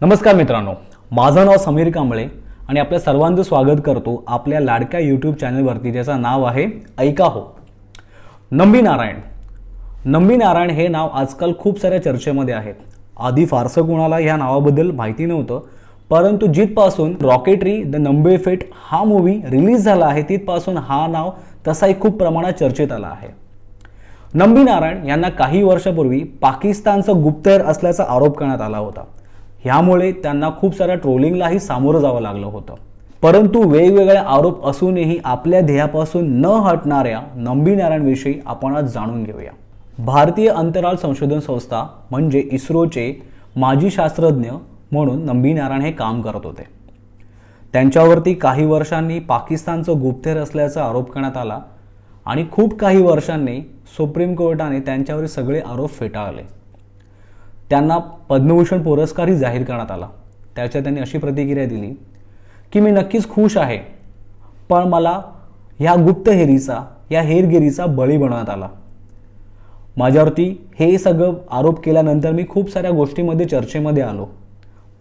नमस्कार मित्रांनो माझं नाव समीर कांबळे आणि आपल्या सर्वांचं स्वागत करतो आपल्या लाडक्या यूट्यूब चॅनलवरती ज्याचं नाव आहे ऐका हो. नंबी नारायण. नंबी नारायण हे नाव आजकाल खूप साऱ्या चर्चेमध्ये आहे आधी फारसं कोणाला ह्या नावाबद्दल माहिती नव्हतं परंतु जिथपासून रॉकेटरी द नंबे फेट हा मूवी रिलीज झाला आहे तिथपासून हा नाव तसाही खूप प्रमाणात चर्चेत आला आहे. नंबी नारायण यांना काही वर्षापूर्वी पाकिस्तानचं गुप्तहेर असल्याचा आरोप करण्यात आला होता. ह्यामुळे त्यांना खूप साऱ्या ट्रोलिंगलाही सामोरं जावं लागलं होतं. परंतु वेगवेगळे आरोप असूनही आपल्या ध्येयापासून न हटणाऱ्या नंबी नारायणविषयी आपण आज जाणून घेऊया. भारतीय अंतराळ संशोधन संस्था म्हणजे इस्रोचे माजी शास्त्रज्ञ म्हणून नंबी नारायण हे काम करत होते. त्यांच्यावरती काही वर्षांनी पाकिस्तानचं गुप्तेर असल्याचा आरोप करण्यात आला आणि खूप काही वर्षांनी सुप्रीम कोर्टाने त्यांच्यावर सगळे आरोप फेटाळले. त्यांना पद्मभूषण पुरस्कारही जाहीर करण्यात आला. त्याच्या त्यांनी अशी प्रतिक्रिया दिली की मी नक्कीच खुश आहे पण मला ह्या गुप्तहेरीचा या हेरगिरीचा बळी बनवण्यात आला. माझ्यावरती हे सगळं आरोप केल्यानंतर मी खूप साऱ्या गोष्टीमध्ये चर्चेमध्ये आलो.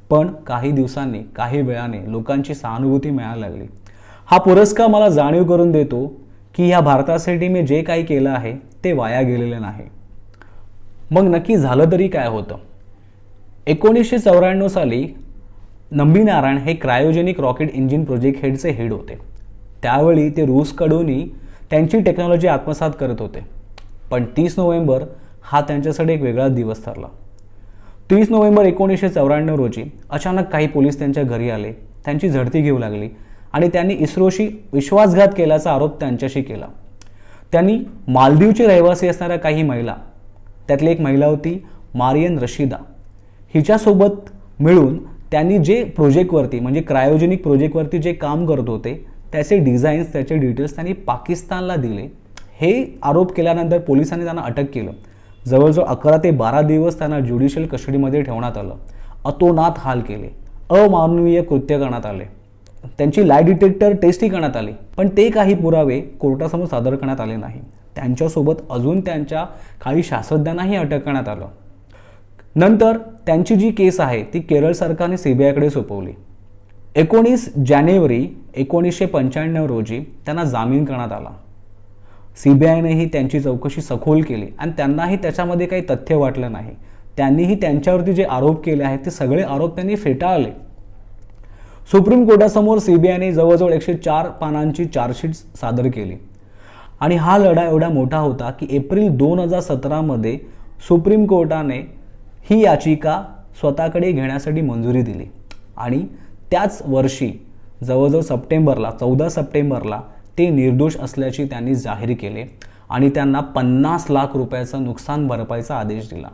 पण काही दिवसांनी काही वेळाने लोकांची सहानुभूती मिळायला लागली. हा पुरस्कार मला जाणीव करून देतो की ह्या भारतासाठी मी जे काही केलं आहे ते वाया गेलेलं नाही. मग नक्की झालं तरी काय होतं? एकोणीसशे चौऱ्याण्णव साली नंबी नारायण हे क्रायोजेनिक रॉकेट इंजिन प्रोजेक्ट हेडचे हेड होते. त्यावेळी ते रूसकडूनही त्यांची टेक्नॉलॉजी आत्मसात करत होते. पण तीस नोव्हेंबर हा त्यांच्यासाठी एक वेगळा दिवस ठरला. तीस नोव्हेंबर एकोणीसशे चौऱ्याण्णव रोजी अचानक काही पोलीस त्यांच्या घरी आले त्यांची झडती घेऊ लागली आणि त्यांनी इस्रोशी विश्वासघात केल्याचा आरोप त्यांच्याशी केला. त्यांनी मालदीवचे रहिवासी असणाऱ्या काही महिला त्यातली एक महिला होती मारियन रशिदा. हिच्यासोबत मिळून त्यांनी जे प्रोजेक्टवरती म्हणजे क्रायोजेनिक प्रोजेक्टवरती जे काम करत होते त्याचे डिझाईन्स त्याचे डिटेल्स त्यांनी पाकिस्तानला दिले. हे आरोप केल्यानंतर पोलिसांनी त्यांना अटक केलं. जवळजवळ अकरा ते बारा दिवस त्यांना ज्युडिशियल कस्टडीमध्ये ठेवण्यात आलं. अतोनात हाल केले. अमानवीय कृत्य करण्यात आले. त्यांची लाय डिटेक्टर टेस्टही करण्यात आली. पण ते काही पुरावे कोर्टासमोर सादर करण्यात आले नाही. त्यांच्यासोबत अजून त्यांच्या काही शास्त्रज्ञांनाही अटक करण्यात आलं. नंतर त्यांची जी केस आहे ती केरळ सरकारने सीबीआयकडे सोपवली. एकोणीस जानेवारी एकोणीसशे पंच्याण्णव रोजी त्यांना जामीन करण्यात आला. सीबीआयनेही त्यांची चौकशी सखोल केली आणि त्यांनाही त्याच्यामध्ये काही तथ्य वाटलं नाही. त्यांनीही त्यांच्यावरती जे आरोप केले आहेत ते सगळे आरोप त्यांनी फेटाळले. सुप्रीम कोर्टासमोर सीबीआयने जवळजवळ एकशे चार पानांची चार्जशीट सादर केली. आणि हा लढा एवढा मोठा होता की एप्रिल दोन हजार सतरामध्ये सुप्रीम कोर्टाने ही याचिका स्वतःकडे घेण्यासाठी मंजुरी दिली. आणि त्याच वर्षी जवळजवळ सप्टेंबरला चौदा सप्टेंबरला ते निर्दोष असल्याचे त्यांनी जाहीर केले आणि त्यांना पन्नास लाख रुपयाचा नुकसान भरपाईचा आदेश दिला.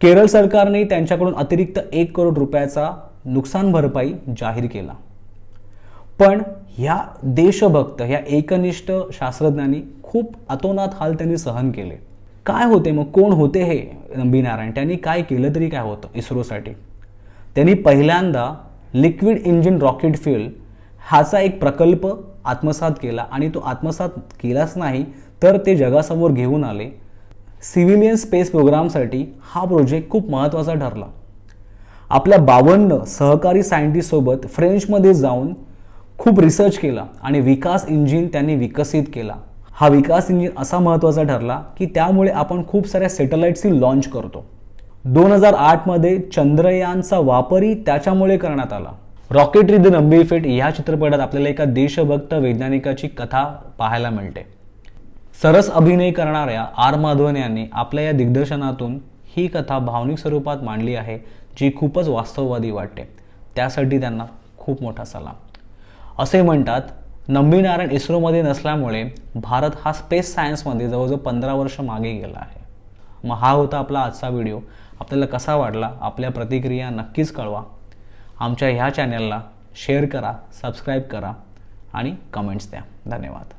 केरळ सरकारने त्यांच्याकडून अतिरिक्त एक करोड रुपयाचा नुकसान भरपाई जाहीर केला. पण ह्या देशभक्त ह्या एकनिष्ठ शास्त्रज्ञांनी खूप अतोनात हाल त्यांनी सहन केले. काय होते मग? कोण होते हे? नंबी नारायण त्यांनी काय केलं तरी काय होतं इस्रोसाठी? त्यांनी पहिल्यांदा लिक्विड इंजिन रॉकेट फ्युल ह्याचा एक प्रकल्प आत्मसात केला आणि तो आत्मसात केलाच नाही तर ते जगासमोर घेऊन आले. सिव्हिलियन स्पेस प्रोग्रामसाठी हा प्रोजेक्ट खूप महत्त्वाचा ठरला. आपल्या बावन्न सहकारी सायंटिस्टसोबत फ्रेंचमध्ये जाऊन खूप रिसर्च केला आणि विकास इंजिन त्यांनी विकसित केला. हा विकास इंजिन असा महत्त्वाचा ठरला की त्यामुळे आपण खूप साऱ्या सॅटेलाईट्सही लॉन्च करतो. दोन हजार आठमध्ये चंद्रयानचा वापरही त्याच्यामुळे करण्यात आला. रॉकेटरी द नंबी फेट ह्या चित्रपटात आपल्याला एका देशभक्त वैज्ञानिकाची कथा पाहायला मिळते. सरस अभिनय करणाऱ्या आर माधवन यांनी आपल्या या दिग्दर्शनातून ही कथा भावनिक स्वरूपात मांडली आहे जी खूपच वास्तववादी वाटते. त्यासाठी त्यांना खूप मोठा सलाम. असे म्हणतात नंबीनारायण इस्रोमध्ये नसल्यामुळे भारत हा स्पेस सायन्समध्ये जवळजवळ पंधरा वर्ष मागे गेला आहे. मग हा होता आपला आजचा व्हिडिओ आपल्याला कसा वाटला? आपल्या प्रतिक्रिया नक्कीच कळवा. आमच्या ह्या चॅनलला शेअर करा सबस्क्राईब करा आणि कमेंट्स द्या. धन्यवाद.